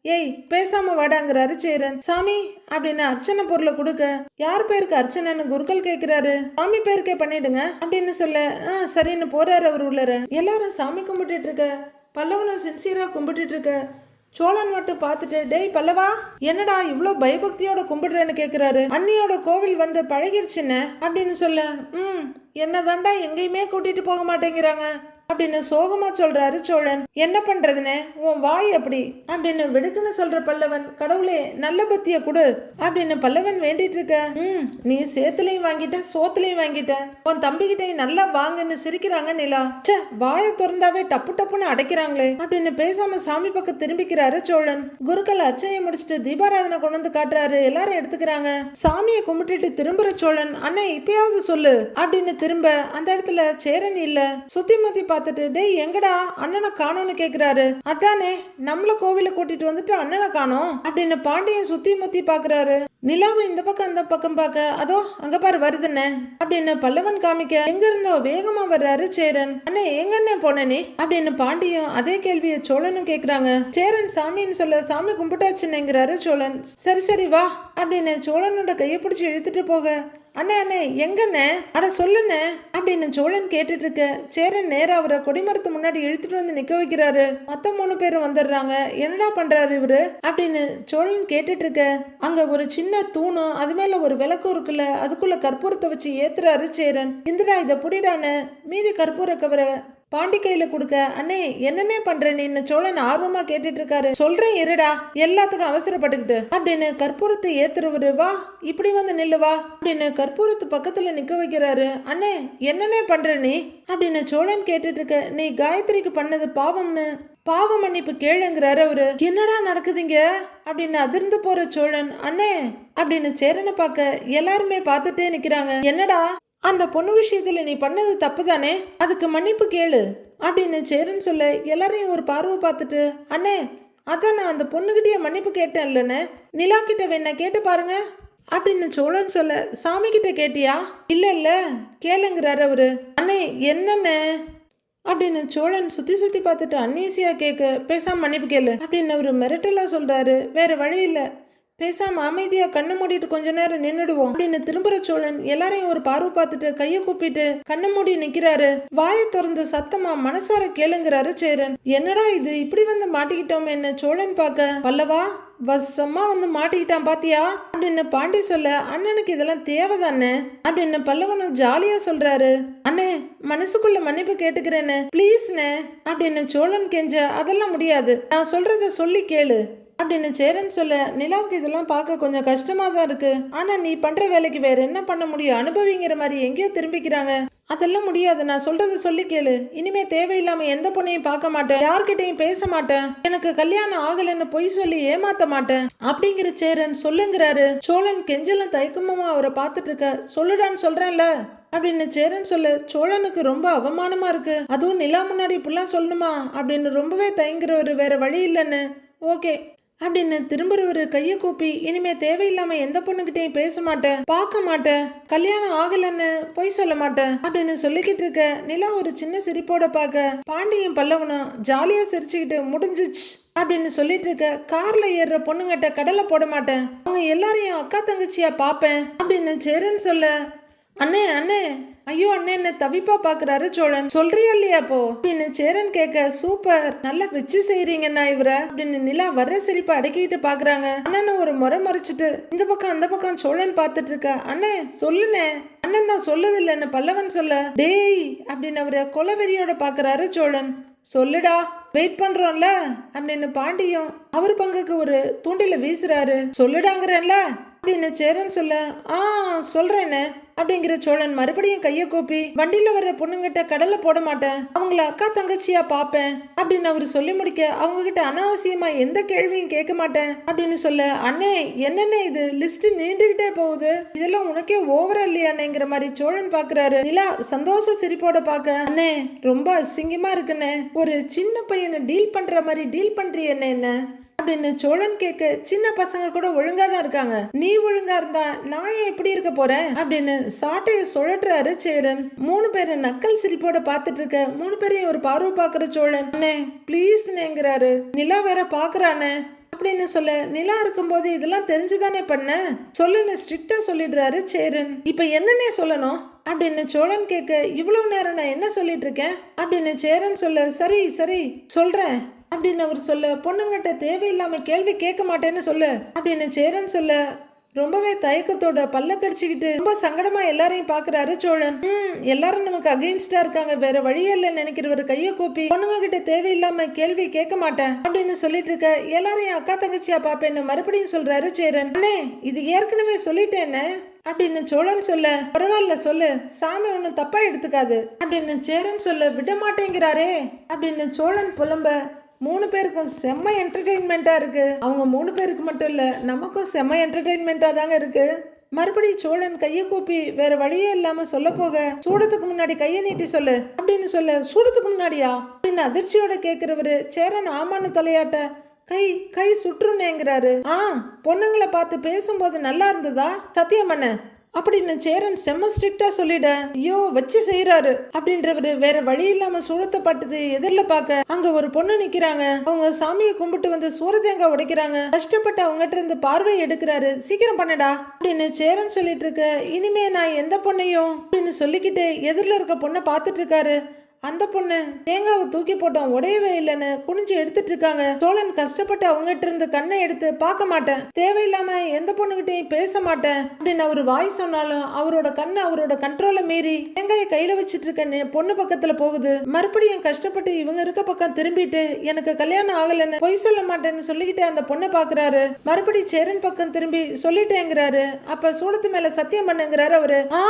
ஏய் பேசாம வாடாங்கிறாரு சேரன். சாமி அப்படின்னு அர்ச்சனை பொருளை கொடுக்க யார் பேருக்கு அர்ச்சனைன்னு குருக்கள் கேட்கிறாரு சாமி பேருக்கே பண்ணிடுங்க அப்படின்னு சொல்ல ஆ சரின்னு போறாரு அவர் உள்ளர. எல்லாரும் சாமி கும்பிட்டுட்டு இருக்க பல்லவனும் சின்சியரா கும்பிட்டுட்டு இருக்க சோழன் மட்டும் பார்த்துட்டு டேய் பல்லவா என்னடா இவ்வளோ பயபக்தியோட கும்பிடுறேன்னு கேட்குறாரு அண்ணியோட கோவில் வந்து பழகிருச்சுன்னு அப்படின்னு சொல்ல ம் என்னதாண்டா எங்கேயுமே கூட்டிட்டு போக மாட்டேங்கிறாங்க. அப்படின்னு சோகமா சொல்றாரு சோழன். என்ன பண்றதுன்னு உன் வாய் அப்படி? அப்படின்னு விடுக்குன்னு சொல்ற பல்லவன் கடவுளே நல்ல பத்திய கொடு. அப்படின்னு பல்லவன் வேண்டிட்டு இருக்க. ம் நீ சேத்துலையும் வாங்கிட்ட சோத்துலையும் வாங்கிட்ட. உன் தம்பிகிட்ட நல்லா வாங்குன்னு சிரிக்கிறாங்க நிலா. ச்சே வாயை திறந்தாவே டப்பு டப்புன்னு அடைக்கிறாங்களே. அப்படின்னு பேசாம சாமி பக்கம் திரும்பிக்கிறாரு சோழன். குருக்கள் அர்ச்சனையை முடிச்சுட்டு தீபாராதனை கொண்டு வந்து காட்டுறாரு. எல்லாரும் எடுத்துக்கிறாங்க. சாமியை கும்பிட்டுட்டு திரும்புற சோழன் அண்ணே இப்பயாவது சொல்லு. அப்படின்னு திரும்ப அந்த இடத்துல சேரன் இல்ல. சுத்தி முத்தி பார்த்துட்டு டேய் எங்கடா? அண்ணனை காணோன்னு கேட்குறாரு அதானே நம்மள கோவில கூட்டிட்டு வந்துட்டு அண்ணனை காணோம் அப்படின்னு பாண்டியன் சுத்தி முத்தி பாக்குறாரு. நிலாவை இந்த பக்கம் அந்த பக்கம் பார்க்க அதோ அங்க பாரு வருதுன்னு அப்படின்னு பல்லவன் காமிக்க எங்க இருந்தோ? வேகமா வர்றாரு சேரன். அண்ணே எங்க அண்ணே போனனே அப்படின்னு பாண்டியும் அதே கேள்வியை சோழனும் கேக்குறாங்க. சேரன் சாமின்னு சொல்ல சாமி கும்பிட்டாச்சுன்னுங்கிறாரு சோழன். சரி சரி வா அப்படின்னு சோழனோட கையை பிடிச்சி இழுத்துட்டு போக அண்ணே அண்ணே எங்கண்ணே? அட சொல்லுண்ணே அப்படின்னு சோழன் கேட்டுட்டு இருக்க சேரன் நேரா அவரை கொடிமரத்து முன்னாடி இழுத்துட்டு வந்து நிக்க வைக்கிறாரு. மொத்தம் மூணு பேரும் வந்துடுறாங்க. என்னடா பண்றாரு இவரு? அப்படின்னு சோழன் கேட்டுட்டு இருக்க அங்க ஒரு சின்ன தூணு அது மேல ஒரு விளக்கு இருக்குல்ல அதுக்குள்ள கற்பூரத்தை வச்சு ஏத்துறாரு சேரன். இந்திரா இதை புடிடான்னு மீதி கற்பூர கவரை பாண்டி கொடுக்க அண்ணே என்னன்னே பண்ற நீன்னு சோழன் ஆர்வமா கேட்டுட்டு இருக்காரு சொல்றேன் இருடா. எல்லாத்துக்கும் அவசரப்பட்டுக்கிட்டு. அப்படின்னு கற்பூரத்தை ஏத்துறவரு வா இப்படி வந்து நில்லு வா. அப்படின்னு கற்பூரத்து பக்கத்துல நிக்க வைக்கிறாரு. அண்ணே என்னன்னே பண்ற நீ? அப்படின்னு சோழன் கேட்டுட்டு இருக்க நீ காயத்ரிக்கு பண்ணது பாவம்னு. பாவ மன்னிப்பு கேளுங்கிறாரு அவரு. என்னடா நடக்குதுங்க? அப்படின்னு அதிர்ந்து போற சோழன் அண்ணே அப்படின்னு சேரனை பார்க்க எல்லாருமே பார்த்துட்டே நிக்கிறாங்க. என்னடா? அந்த பொண்ணு விஷயத்தில் நீ பண்ணது தப்பு தானே அதுக்கு மன்னிப்பு கேளு அப்படின்னு சேரன் சொல்ல எல்லாரையும் ஒரு பார்வை பார்த்துட்டு அண்ணே அதான் நான் அந்த பொண்ணுகிட்டயே மன்னிப்பு கேட்டேன் இல்லைன்னு நிலா கிட்ட வேணா கேட்டு பாருங்க அப்படின்னு சோழன் சொல்ல சாமி கிட்ட கேட்டியா? இல்ல இல்ல கேளுங்கிறாரு அவரு. அண்ணே என்னண்ணே? அப்படின்னு சோழன் சுத்தி சுத்தி பார்த்துட்டு அன்னீசியா கேட்க பேசாம மன்னிப்பு கேளு அப்படின்னு அவரு மிரட்டலா சொல்றாரு. வேற வழி இல்லை. பேசாம அமைதியா கண்ணை மூடிட்டு கொஞ்ச நேரம் நின்னுடுவோம். அப்படின்னு திரும்புற சோழன் எல்லாரையும் ஒரு பார்வை பார்த்துட்டு கைய கூப்பிட்டு கண்ணை மூடி நிக்கிறாரு. வாயை திறந்து சத்தமா மனசார கேளுங்கிறாரு சேரன். என்னடா இது? இப்படி வந்து மாட்டிக்கிட்டோம் என்ன சோழன் பார்க்க பல்லவா வசமா வந்து மாட்டிக்கிட்டான் பாத்தியா? அப்படின்னு பாண்டி சொல்ல அண்ணனுக்கு இதெல்லாம் தேவைதானே? அப்படின்னு பல்லவனும் ஜாலியா சொல்றாரு. அண்ணே மனசுக்குள்ள மன்னிப்பு கேட்டுக்கிறேன்னு ப்ளீஸ்ண்ணே அப்படின்னு சோழன் கெஞ்ச அதெல்லாம் முடியாது. நான் சொல்றத சொல்லி கேளு. அப்படின்னு சேரன் சொல்ல நிலாவுக்கு இதெல்லாம் பார்க்க கொஞ்சம் கஷ்டமா தான் இருக்கு. ஆனா நீ பண்ற வேலைக்கு வேற என்ன பண்ண முடியும்? அனுபவிங்கிற மாதிரி எங்கேயோ திரும்பிக்கிறாங்க. அதெல்லாம் முடியாது. நான் சொல்றது சொல்லி கேளு. இனிமே தேவையில்லாம எந்த பொண்ணையும் பார்க்க மாட்டேன். யார்கிட்டையும் பேச மாட்டேன். எனக்கு கல்யாணம் ஆகலைன்னு பொய் சொல்லி ஏமாத்த மாட்டேன். அப்படிங்கிற சேரன் சொல்லுங்கிறாரு. சோழன் கெஞ்சலும் தயக்கமுமா அவரை பார்த்துட்டு இருக்க. சொல்லுடான்னு சொல்றேன்ல. அப்படின்னு சேரன் சொல்ல. சோழனுக்கு ரொம்ப அவமானமா இருக்கு. அதுவும் நிலா முன்னாடி இப்படிலாம் சொல்லணுமா? அப்படின்னு ரொம்பவே தயங்குறவரு வேற வழி இல்லைன்னு. ஓகே. அப்படின்னு திரும்புறவர் கையை கூப்பி இனிமே தேவையில்லாம எந்த பொண்ணுகிட்டையும் பேச மாட்டேன் பார்க்க மாட்டேன் கல்யாணம் ஆகலன்னு பொய் சொல்ல மாட்டேன் அப்படின்னு சொல்லிக்கிட்டு இருக்க நிலா ஒரு சின்ன சிரிப்போட பார்க்க பாண்டியன் பல்லவனும் ஜாலியா சிரிச்சுக்கிட்டு முடிஞ்சிச்சு அப்படின்னு சொல்லிட்டு இருக்க கார்ல ஏறுற பொண்ணுங்கிட்ட கடலை போட மாட்டேன் அவங்க எல்லாரையும் அக்கா தங்கச்சியா பாப்பேன் அப்படின்னு சேரன் சொல்ல அண்ணே அண்ணே ஐயோ அண்ணே என்ன தவிப்பா பாக்குறாரு சோழன். சொல்றியா இல்லையா அப்போ? அப்படின்னு சேரன் கேட்க சூப்பர். நல்லா வச்சு செய்யறீங்கண்ணா இவர. அப்படின்னு நிலா வர்ற சிரிப்பை அடக்கிட்டு பாக்குறாங்க. அண்ணனை ஒரு முறை மறைச்சிட்டு இந்த பக்கம் அந்த பக்கம் சோழன் பார்த்துட்டு இருக்க. அண்ணே சொல்லுனே அண்ணன் தான் சொல்லதில்லைன்னு பல்லவன் சொல்ல. டேய் அப்படின்னு அவரை கொலவெறியோட பாக்குறாரு சோழன். சொல்லுடா வெயிட் பண்றோம்ல அப்படின்னு பாண்டியும் அவர் பங்குக்கு ஒரு தூண்டில வீசுறாரு. சொல்லுடாங்கிறேன்ல அப்படின்னு சேரன் சொல்ல ஆ சொல்றேன்னு அப்படிங்கிற சோழன் மறுபடியும் கைய கூப்பி வண்டியில வர்ற பொண்ணுங்கிட்ட கடலை போட மாட்டேன். அவங்கள அக்கா தங்கச்சியா பாப்பேன். அப்படின்னு அவர் சொல்லி முடிக்க அவங்க கிட்ட அனாவசியமா எந்த கேள்வியும் கேட்க மாட்டேன். அப்படின்னு சொல்ல அண்ணே என்னென்ன இது? லிஸ்ட் நீண்டுகிட்டே போகுது. இதெல்லாம் உனக்கே ஓவரா இல்லையாண்ணேங்கிற மாதிரி சோழன் பாக்குறாரு. நிலா சந்தோஷ சிரிப்போட பாக்க அண்ணே ரொம்ப அசிங்கமா இருக்குண்ணே. ஒரு சின்ன பையனை டீல் பண்ற மாதிரி டீல் பண்றிய என்ன என்ன? அப்படின்னு சோழன் கேட்க சின்ன பசங்க கூட ஒழுங்கா தான் இருக்காங்க. நீ ஒழுங்கா இருந்தா நான் ஏன் எப்படி இருக்க போறேன்? அப்படின்னு சாட்டைய சுழற்றாரு சேரன். மூணு பேரும் நக்கல் சிரிப்போட பார்த்துட்டு இருக்க மூணு பேரையும் ஒரு பார்வை பார்க்குற சோழன். அண்ணே ப்ளீஸ்ங்கிறாரு நிலா வேற பாக்குறானே அப்படின்னு சொல்ல நிலா இருக்கும்போது இதெல்லாம் தெரிஞ்சுதானே பண்ண? சொல்லுன்னு ஸ்ட்ரிக்டா சொல்லிடுறாரு சேரன். இப்ப என்னன்னே சொல்லணும்? அப்படின்னு சோழன் கேட்க இவ்வளவு நேரம் நான் என்ன சொல்லிட்டு இருக்கேன்? அப்படின்னு சேரன் சொல்ல சரி சரி சொல்றேன். அப்படின்னு அவர் சொல்ல பொண்ணுங்கிட்ட தேவையில்லாம கேள்வி கேட்க மாட்டேன்னு சொல்லு. அப்படின்னு சேரன் சொல்ல ரொம்பவே தயக்கத்தோட பல்ல கடிச்சுக்கிட்டு ரொம்ப சங்கடமா எல்லாரையும் பாக்குறாரு சோழன். ம் எல்லாரும் நமக்கு அகெயின்ஸ்டா இருக்காங்க. வேற வழியே இல்லை நினைக்கிறவர் கைய கூப்பி பொண்ணுங்க கிட்ட தேவையில்லாம கேள்வி கேட்க மாட்டேன். அப்படின்னு சொல்லிட்டு இருக்க எல்லாரையும் அக்கா தங்கச்சியா பாப்பேன்னு மறுபடியும் சொல்றாரு சேரன். அண்ணே இது ஏற்கனவே சொல்லிட்டேன்னு அப்படின்னு சோழன் சொல்ல பரவாயில்ல சொல்லு சாமி ஒன்றும் தப்பா எடுத்துக்காது. அப்படின்னு சேரன் சொல்ல விட மாட்டேங்கிறாரே அப்படின்னு சோழன் புலம்ப மூணு பேருக்கும் செம்ம என்டர்டெயின்மெண்ட்டாக இருக்குது அவங்க மூணு பேருக்கு மட்டும் இல்லை நமக்கும் செம்ம என்டர்டெயின்மெண்ட்டாக தாங்க இருக்கு. மறுபடியும் சோழன் கையை கூப்பி வேற வழியே இல்லாம சொல்ல போக சூடத்துக்கு முன்னாடி கையை நீட்டி சொல்லு அப்படின்னு சொல்ல. சூடத்துக்கு முன்னாடியா? அப்படின்னு அதிர்ச்சியோட கேட்கிறவரு சேரன் ஆமான்னு தலையாட்ட கை கை சுற்றுனேங்கிறாரு. ஆ பொண்ணுங்களை பார்த்து பேசும்போது நல்லா இருந்ததா? சத்தியம் பண்ண அப்படின்னு சேரன் செம்ம ஸ்ட்ரிக்டா சொல்லிட ஐயோ வச்சு செய்யறாரு அப்படின்றவரு வேற வழி இல்லாம சூழத்தப்பட்டது எதிரில் பார்க்க அங்க ஒரு பொண்ணு நிக்கிறாங்க. அவங்க சாமியை கும்பிட்டு வந்து சூரத்தேங்காய் உடைக்கிறாங்க. கஷ்டப்பட்டு அவங்ககிட்ட இருந்து பார்வை எடுக்கிறாரு. சீக்கிரம் பண்ணடா அப்படின்னு சேரன் சொல்லிட்டு இருக்க இனிமே நான் எந்த பொண்ணையும் அப்படின்னு சொல்லிக்கிட்டு எதிரில் இருக்க பொண்ணை பார்த்துட்டு இருக்காரு. அந்த பொண்ணு தேங்காவை தூக்கி போட்டோம் உடையவே இல்லைன்னு குனிஞ்சு எடுத்துட்டு இருக்காங்க. சோழன் கஷ்டப்பட்டு அவங்ககிட்ட இருந்து கண்ணை எடுத்து பார்க்க மாட்டேன். தேவையில்லாம எந்த பொண்ணுகிட்டையும் பேச மாட்டேன் அப்படின்னு அவர் வாய் சொன்னாலும் அவரோட கண்ணு அவரோட கண்ட்ரோலை மீறி தேங்காயை கையில வச்சிட்டு இருக்க பொண்ணு பக்கத்துல போகுது. மறுபடியும் கஷ்டப்பட்டு இவங்க இருக்க பக்கம் திரும்பிட்டு எனக்கு கல்யாணம் ஆகலைன்னு பொய் சொல்ல மாட்டேன்னு சொல்லிக்கிட்டு அந்த பொண்ணை பாக்குறாரு மறுபடியும் சேரன் பக்கம் திரும்பி சொல்லிட்டேங்கிறாரு. அப்ப சூளத்து மேல சத்தியம் பண்ணுங்கிறாரு அவரு. ஆ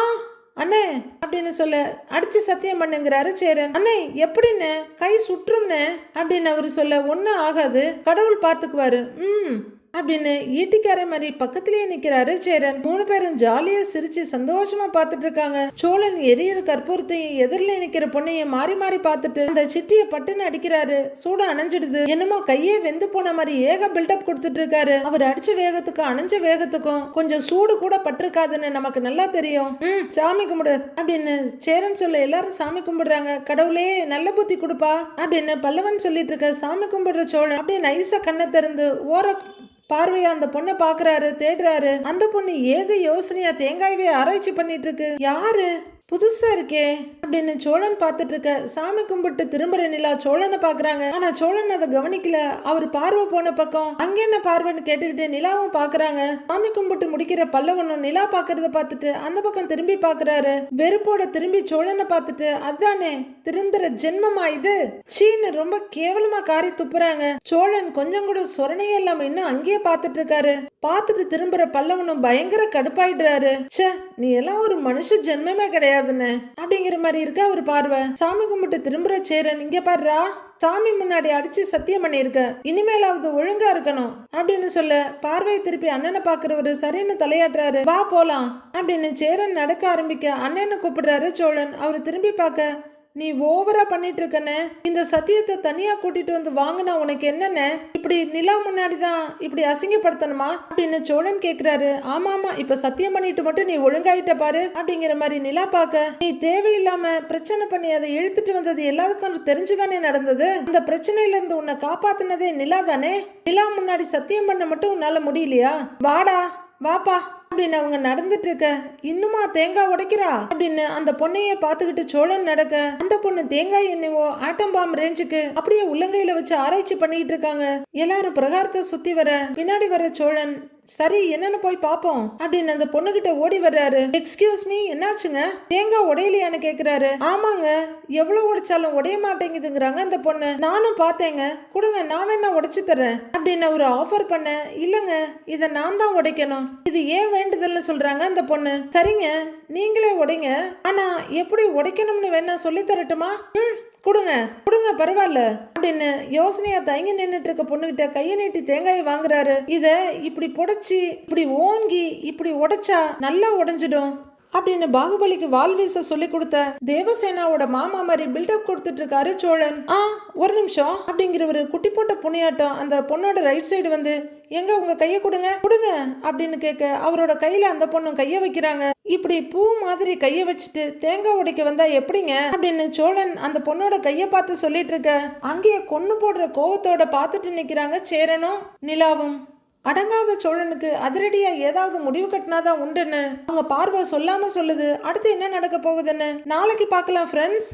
அண்ணே அப்படின்னு சொல்ல அடிச்சு சத்தியம் பண்ணுங்கிறாரு சேரன். அண்ணே எப்படின்னு கை சுற்றும்னு அப்படின்னு அவர் சொல்ல ஒன்றும் ஆகாது. கடவுள் பார்த்துக்குவாரு ம். அப்படின்னு ஈட்டிக்கார மாதிரி பக்கத்திலேயே நிக்கிறாரு சேரன். மூணு பேரும் ஜாலியா சிரிச்சு சந்தோஷமா பார்த்துட்டு இருக்காங்க. சோழன் எரியற கற்பூரத்தையும் எதிரில் நிக்கிற பொண்ணையும் மாறி மாறி பார்த்துட்டு அந்த சிட்டிய பட்டுன்னு அடிக்கிறாரு. சூட அணைஞ்சிடுது. என்னமோ கையே வெந்து போன மாதிரி ஏக பில்டப் கொடுத்துட்டு இருக்காரு. அவர் அடிச்ச வேகத்துக்கும் அணைஞ்ச வேகத்துக்கும் கொஞ்சம் சூடு கூட பட்டிருக்காதுன்னு நமக்கு நல்லா தெரியும். ம் சாமி கும்பிடு அப்படின்னு சேரன் சொல்ல எல்லாரும் சாமி கும்பிடுறாங்க. கடவுளே நல்ல புத்தி கொடுப்பா அப்படின்னு பல்லவன் சொல்லிட்டு இருக்க சாமி கும்பிடுற சோழன் அப்படியே நைஸா கண்ணை திறந்து ஓர பார்வையா அந்த பொண்ணை பாக்குறாரு தேடுறாரு. அந்த பொண்ணு ஏக யோசனையா தேங்காயவே ஆராய்ச்சி பண்ணிட்டு இருக்கு. யாரு? புதுசா இருக்கே. அப்படின்னு சோழன் பார்த்துட்டு இருக்க சாமி கும்பிட்டு திரும்புற நிலா சோழனை பாக்குறாங்க ஆனா சோழன் அதை கவனிக்கல. அவர் பார்வை போன பக்கம். அங்க என்ன பார்வைன்னு கேட்டுக்கிட்டு நிலாவும் பாக்குறாங்க சாமி கும்பிட்டு முடிக்கிற பல்லவனும் நிலா பாக்குறத பார்த்துட்டு அந்த பக்கம் திரும்பி பாக்குறாரு வெறுப்போட திரும்பி சோழனை பார்த்துட்டு அதானே திருந்துற ஜென்மமா இது? சீன்னு ரொம்ப கேவலமா காரி துப்புறாங்க. சோழன் கொஞ்சம் கூட சொரணையே இல்லாம இன்னும் அங்கேயே பார்த்துட்டு இருக்காரு. பார்த்துட்டு திரும்புற பல்லவனும் பயங்கர கடுப்பாயிடுறாரு. ச்சே நீ எல்லாம் ஒரு மனுஷ ஜென்மமே முடியாதுன்னு அப்படிங்கிற மாதிரி இருக்கு அவர் பார்வை? சாமி கும்பிட்டு திரும்புற சேரன் இங்க பாருறா சாமி முன்னாடி அடிச்சு சத்தியம் பண்ணியிருக்க. இனிமேலாவது ஒழுங்கா இருக்கணும். அப்படின்னு சொல்ல பார்வையை திருப்பி அண்ணனை பாக்குறவரு சரின்னு தலையாட்டுறாரு. வா போலாம். அப்படின்னு சேரன் நடக்க ஆரம்பிக்க அண்ணனை கூப்பிடுறாரு சோழன். அவர் திரும்பி பார்க்க நீ ஓவரா பண்ணிட்டு இருக்கனே இந்த சத்தியத்தை தனியா கூட்டிட்டு வந்து வாங்கினா உனக்கு என்னென்ன? இப்படி நிலா முன்னாடி தான் இப்படி அசிங்கப்படுத்தணுமா? அப்படின்னு சோழன் கேக்குறாரு. ஆமா ஆமா இப்ப சத்தியம் பண்ணிட்டு மட்டும் நீ ஒழுங்காயிட்ட பாரு அப்படிங்கிற மாதிரி நிலா பார்க்க நீ தேவையில்லாம பிரச்சனை பண்ணி அதை இழுத்துட்டு வந்தது எல்லாத்துக்கும் தெரிஞ்சுதானே நடந்தது? அந்த பிரச்சனையில இருந்து உன்னை காப்பாத்தினதே நிலா தானே? நிலா முன்னாடி சத்தியம் பண்ண மட்டும் உன்னால முடியலையா? வாடா வாப்பா. அப்படின்னு அவங்க நடந்துட்டு இருக்க இன்னுமா தேங்காய் உடைக்கிறா? அப்படின்னு அந்த பொண்ணைய பார்த்துக்கிட்டு சோழன் நடக்க. அந்த பொண்ணு தேங்காய் என்னவோ ஆட்டம் பாம் ரேஞ்சுக்கு அப்படியே உள்ளங்கையில வச்சு ஆராய்ச்சி பண்ணிட்டு இருக்காங்க. எல்லாரும் பிரகாரத்தை சுத்தி வர. பின்னாடி வர சோழன் சரி என்னன்னு போய் பாப்போம் அப்படின்னு அந்த பொண்ணுகிட்ட ஓடி வர்றாரு. எக்ஸ்கியூஸ் மீ என்னாச்சுங்க? தேங்காய் உடையலையான்னு கேக்குறாரு. ஆமாங்க எவ்வளவு உடைச்சாலும் உடைய மாட்டேங்குதுங்கிறாங்க அந்த பொண்ணு. நானும் பார்த்தேங்க. கொடுங்க நான் வேணா உடைச்சு தரேன் அப்படின்னு ஒரு ஆஃபர் பண்ண இல்லங்க இதை நான் தான் உடைக்கணும். இது ஏன் வேண்டுதல்னு சொல்றாங்க அந்த பொண்ணு. சரிங்க நீங்களே உடைங்க. ஆனா எப்படி உடைக்கணும்னு வேணா சொல்லி தரட்டுமா? ம் கொடுங்க கொடுங்க பரவாயில்ல. அப்படின்னு யோசனையா தயங்கி நின்றுட்டு இருக்க பொண்ணுகிட்ட கையை நீட்டி தேங்காயை வாங்குறாரு. இத இப்படி புடைச்சி இப்படி ஓங்கி இப்படி உடைச்சா நல்லா உடைஞ்சிடும். அப்படின்னு பாகுபலிக்கு வால் வீச சொல்லி கொடுத்த தேவசேனாவோட மாமா மாதிரி பில்டப் கொடுத்துட்டு இருக்காரு சோழன். ஆ ஒரு நிமிஷம். அப்படிங்கிறவரு குட்டி போட்ட புனியாட்டம் அந்த பொண்ணோட ரைட் சைடு வந்து எங்க உங்க கையை கொடுங்க கொடுங்க அப்படின்னு கேட்க அவரோட கையில அந்த பொண்ணும் கைய வைக்கிறாங்க. இப்படி பூ மாதிரி கைய வச்சுட்டு தேங்காய் உடைக்க வந்தா எப்படிங்க? அப்படின்னு சோழன் அந்த பொண்ணோட கைய பார்த்து சொல்லிட்டு இருக்க அங்கேயே கொன்னு போடுற கோவத்தோட பார்த்துட்டு நிக்கிறாங்க சேரனும் நிலாவும். அடங்காத சோழனுக்கு அதிரடியா ஏதாவது முடிவு கட்டினாதான் உண்டுன்னு. அவங்க பார்வை சொல்லாம சொல்லுது. அடுத்து என்ன நடக்க போகுதுன்னு? நாளைக்கு பார்க்கலாம் ஃப்ரெண்ட்ஸ்